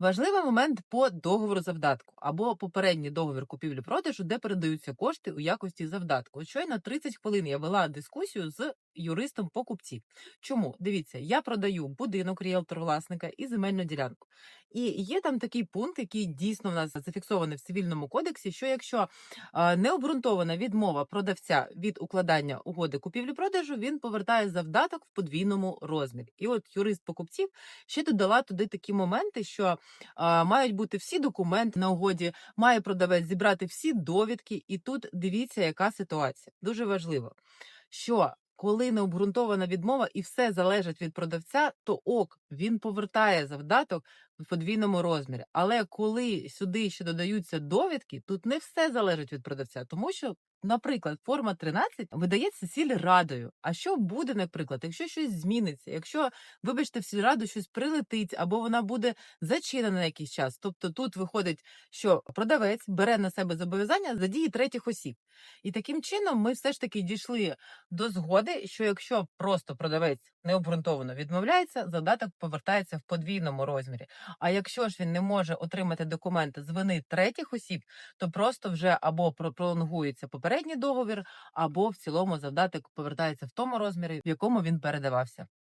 Важливий момент по договору завдатку або попередній договір купівлі-продажу, де передаються кошти у якості завдатку. От щойно 30 хвилин я вела дискусію з юристом покупців. Чому? Дивіться, я продаю будинок ріелтор-власника і земельну ділянку. І є там такий пункт, який дійсно в нас зафіксований в цивільному кодексі, що якщо необґрунтована відмова продавця від укладання угоди купівлі-продажу, він повертає завдаток в подвійному розмірі. І от юрист покупців ще додала туди такі моменти, що мають бути всі документи на угоді, має продавець зібрати всі довідки. І тут дивіться, яка ситуація. Дуже важливо, що коли необґрунтована відмова і все залежить від продавця, то ок, він повертає завдаток в подвійному розмірі. Але коли сюди ще додаються довідки, тут не все залежить від продавця, тому що. Наприклад, форма 13 видається сільрадою. А що буде, наприклад, якщо щось зміниться, якщо, вибачте, в сільраду щось прилетить, або вона буде зачинена на якийсь час. Тобто тут виходить, що продавець бере на себе зобов'язання за дії третіх осіб. І таким чином ми все ж таки дійшли до згоди, що якщо просто продавець необґрунтовано відмовляється, задаток повертається в подвійному розмірі. А якщо ж він не може отримати документи з вини третіх осіб, то просто вже або про- пролонгується попередній договір, або в цілому завдаток повертається в тому розмірі, в якому він передавався.